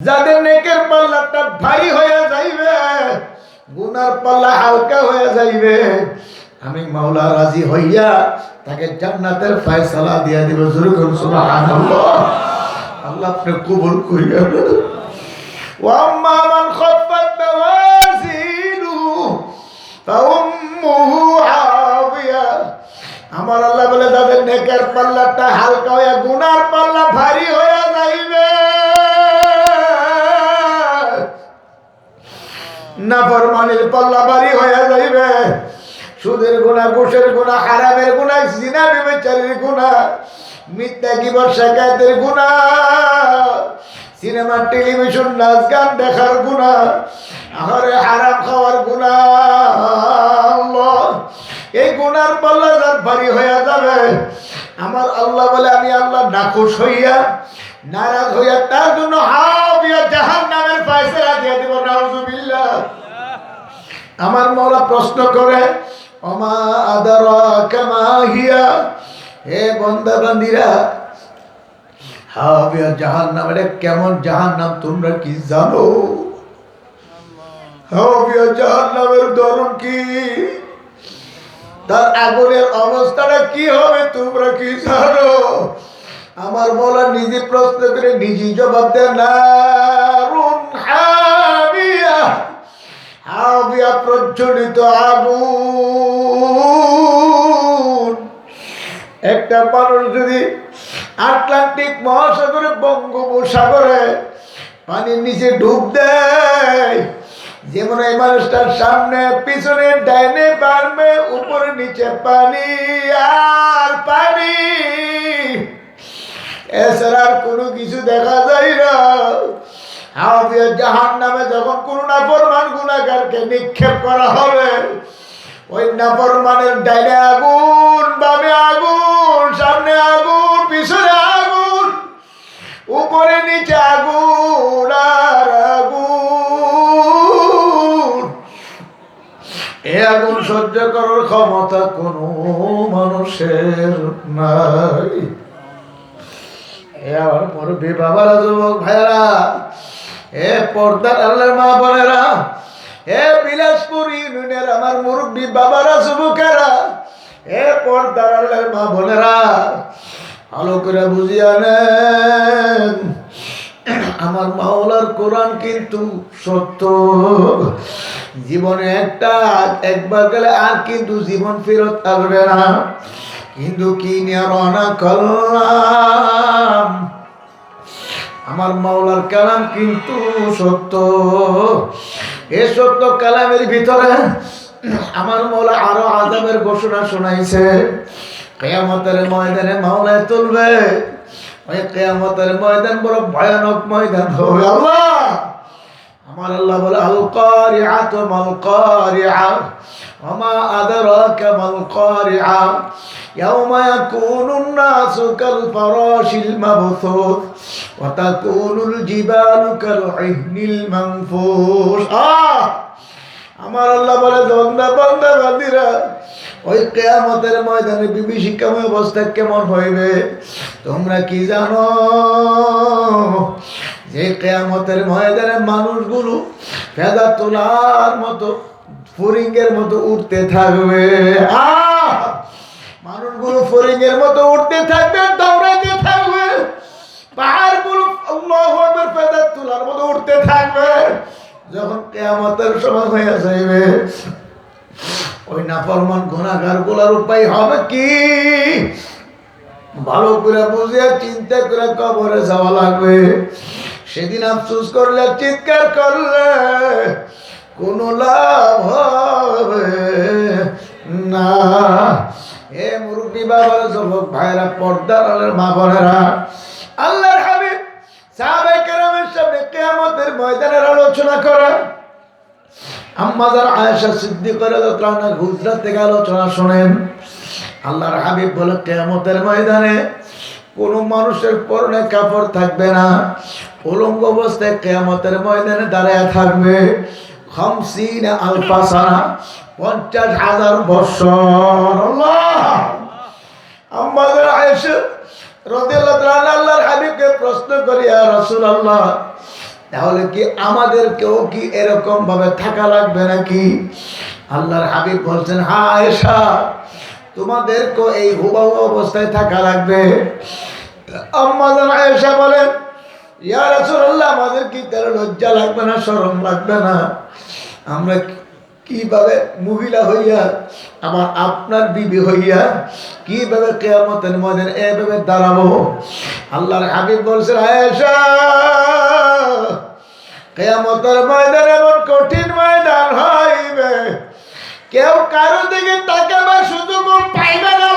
যাদের নেকের পাল্লাটা ভারী হয়ে যাইবে, গুনার পাল্লা হালকা হয়ে যাইবে, আমি মাওলা রাজি হইয়া তাকে জান্নাতের ফয়সালা দিয়া দিব। শুরু করুন সুবহানাল্লাহ। আল্লাহ আপনি কবুল করিয়া ওয়াম্মা মান খাফফাত মাওয়াজিনু ফাউম্মুহু হাবিয়া আমার আল্লাহ বলে তাদের নেকের পাল্লাটা হালকা হয়ে, গুনার পাল্লা ভারী হয়ে নাফরমানির পাল্লা ভারী হয়ে যাইবে। সুদের গুণা, ঘুষের গুণা, হারামের গুণা, জিনা বিবেচারের গুণা, মিথ্যা কি বর্ষাকাতের গুণা, সিনেমা, টেলিভিশন, নাচ, গান দেখার গুণা, আহারে হারাম খাওয়ার গুণা এই গুনার পাল্লা যার ভারী হয়ে যাবে, আমার আল্লাহ বলে আমি আল্লাহ নাকুশ হইয়া, নারাজ হইয়া তার জন্য হাবিয়া জাহান নামের নাউজুবিল্লাহ আমার মৌলা প্রশ্ন করে অমা আদার কামা হিয়া? হে বন্দা বান্দিরা হাবিয়া জাহান নাম এটা কেমন জাহান নাম তোমরা কি জানো? হাবিয়া জাহান নামের ধরন কি? তার আগুনের অবস্থাটা কি হবে তোমরা কি জানো? আমার বলা নিজে প্রশ্ন করে নিজে জবাব দেন নারুন হাবিয়া হাবিয়া প্রজ্বলিত আগুন। একটা মানুষ যদি আটলান্টিক মহাসাগরে, বঙ্গোপসাগরে পানির নিচে ডুব দেয় যেমন এই মানুষটার সামনে, পিছনে, ডাইনে বাড়বে উপরে, নিচে পানি আর পানি। এছাড়া আর কোনো কিছু দেখা যায় না। জাহান নামে যখন কোনো নাফরমান নিক্ষেপ করা হবে, ওই নাফরমানের ডাইনে আগুন, বামে আগুন, সামনে আগুন, পিছনে আগুন, উপরে নিচে আগুন আর আগুন। এ আগুন সহ্য করার ক্ষমতা কোনো মানুষের নাই। এ আমার মুরব্বী বাবারা, যুবক ভাইরা এ পর্দার আল্লাহর মা বোনেরা, এ বিলাসপুর ইউনিয়নের আমার মুরব্বী বাবারা, যুবকেরা, এ পর্দার আল্লাহর মা বোনেরা, ভালো করে বুঝিয়া নেন। আমার মাওলার কোরআন কিন্তু সত্য। জীবনে একটা, একবার গেলে আর কিন্তু জীবন ফেরত আসবে না। কিন্তু কি নিয়ে রওনা করলাম? আমার মাওলার কালাম কিন্তু সত্য। এ সত্য কালামের ভিতরে আমার মৌলা আরও আদমের ঘোষণা শোনাইছে। কেয়ামতের ময়দানে মাওলায় তুলবে। ওই কেয়ামতের ময়দান বড় ভয়ানক ময়দান হবে। আল্লাহ! আমার আল্লাহ বলে আল তো মাল কারিআ ওমা আদরাকা মাল কারিআ يوم يكون الناس كالفراش المبثوث وتكون الجبال كالعهن المنفوش آه আমার আল্লাহ বলে বন্দা বন্দা বান্দিরা ওই কেয়ামতের ময়দানে বিভীষিকাময় অবস্থা কেমন হইবে তোমরা কি জানো যে কেয়ামতের ময়দানে মানুষগুলো ফেদা তোলার মতো ফরিঙ্গের মতো উঠতে থাকবে আহ! ফরিঙ্গের মতো উঠতে থাকবে দৌড়াতে থাকবে। পাহাড়গুলো তোলার মতো উঠতে থাকবে। যখন কেয়ামতের সময় হয়ে যাইবে, ওই নাফরমানগুলার উপায় হবে কি? ভালো করে বুঝে, চিন্তা করে কবরে যাওয়া লাগবে। সেদিন আফসোস করলে, চিৎকার করলে কোনো লাভ হবে না। এ মুরব্বী বাবার যুবক ভাইরা পর্দার আলের মা বোনেরা, আল্লাহর হাবিব সাহাবে কেরামের সামনে কেয়ামতের ময়দানের আলোচনা করা। আম্মাজার আয়েশা সিদ্দিকের রানা গুজরাত থেকে আলোচনা শোনেন, আল্লাহর হাবিব বলে, কেয়ামতের ময়দানে কোন মানুষের পরনে কাপড় থাকবে না। উলঙ্গ অবস্থায় কেয়ামতের ময়দানে দাঁড়ায় থাকবে। খামসিন আলফাসানা পঞ্চাশ হাজার বছর আল্লাহ। আয়েশা রাদিয়াল্লাহু তাআলা আল্লাহর হাবিবকে প্রশ্ন করি, ইয়া রাসূলুল্লাহ, তাহলে কি আমাদেরকেও কি এরকম ভাবে থাকা লাগবে নাকি? আল্লাহর হাবিব বলছেন হা এসা তোমাদেরকেও এই হুবাহু অবস্থায় থাকা লাগবে। আম্মা জান আয়েশা বলেন, ইয়া রাসূলুল্লাহ, আমাদের কি তার লজ্জা লাগবে না, শরম লাগবে না? আমরা কীভাবে মহিলা হইয়া, আমার আপনার বিবি হইয়া, কীভাবে কেয়ামতের ময়দানে এভাবে দাঁড়াবো? আল্লাহর হাবিব বলছেন আয়েশা, কেয়ামতের ময়দান এমন কঠিন ময়দান হইবে। কেউ কারও দিকে তাকাবার সুযোগ পাইবে না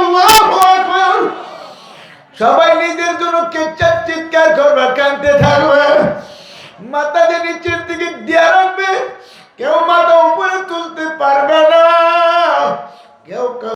সবাই নিজের জন্য কেচার চিৎকার করবে কানতে থাকবে। মাথা দিয়ে নিচের দিকে দেওয়ার